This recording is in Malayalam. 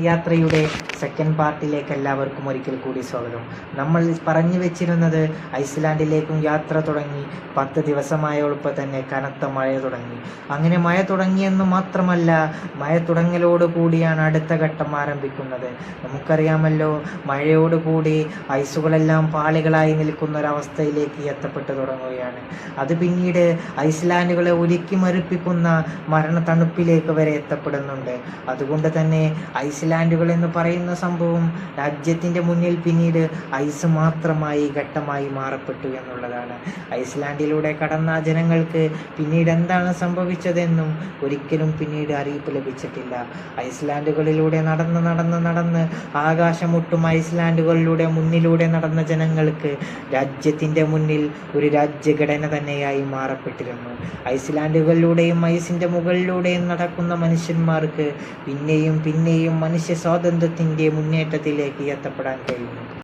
യാത്രയുടെ സെക്കൻഡ് പാർട്ടിലേക്ക് എല്ലാവർക്കും ഒരിക്കൽ കൂടി സ്വാഗതം. നമ്മൾ പറഞ്ഞു വെച്ചിരുന്നത് ഐസ്ലാൻഡിലേക്കും യാത്ര തുടങ്ങി. പത്ത് ദിവസമായോടൊപ്പം തന്നെ കനത്ത മഴ തുടങ്ങി. അങ്ങനെ മഴ തുടങ്ങിയെന്ന് മാത്രമല്ല മഴ തുടങ്ങലോട് കൂടിയാണ് അടുത്ത ഘട്ടം ആരംഭിക്കുന്നത്. നമുക്കറിയാമല്ലോ മഴയോട് കൂടി ഐസുകളെല്ലാം പാളികളായി നിൽക്കുന്ന ഒരവസ്ഥയിലേക്ക് എത്തപ്പെട്ടു തുടങ്ങുകയാണ്. അത് പിന്നീട് ഐസ്ലാൻഡുകളെ ഉരുക്കി മറിപ്പിക്കുന്ന മരണ തണുപ്പിലേക്ക് വരെ എത്തപ്പെടുന്നുണ്ട്. അതുകൊണ്ട് തന്നെ ഐസ്ലാൻഡുകൾ എന്ന് പറയുന്ന സംഭവം രാജ്യത്തിന്റെ മുന്നിൽ പിന്നീട് ഐസ് മാത്രമായി ഘട്ടമായി മാറപ്പെട്ടു എന്നുള്ളതാണ്. ഐസ്ലാൻഡിലൂടെ കടന്ന ജനങ്ങൾക്ക് പിന്നീട് എന്താണ് സംഭവിച്ചതെന്നും ഒരിക്കലും പിന്നീട് അറിയിപ്പ് ലഭിച്ചിട്ടില്ല. ഐസ്ലാൻഡുകളിലൂടെ നടന്ന് നടന്ന് നടന്ന് ആകാശമൊട്ടും ഐസ്ലാൻഡുകളിലൂടെ മുന്നിലൂടെ നടന്ന ജനങ്ങൾക്ക് രാജ്യത്തിന്റെ മുന്നിൽ ഒരു രാജ്യഘടന തന്നെയായി മാറപ്പെട്ടിരുന്നു. ഐസ്ലാൻഡുകളിലൂടെയും ഐസിന്റെ മുകളിലൂടെയും നടക്കുന്ന മനുഷ്യന്മാർക്ക് പിന്നെയും പിന്നെയും മനുഷ്യ സ്വാതന്ത്ര്യത്തിന്റെ മുന്നേറ്റത്തിലേക്ക് എത്തപ്പെടാൻ കഴിയുന്നു.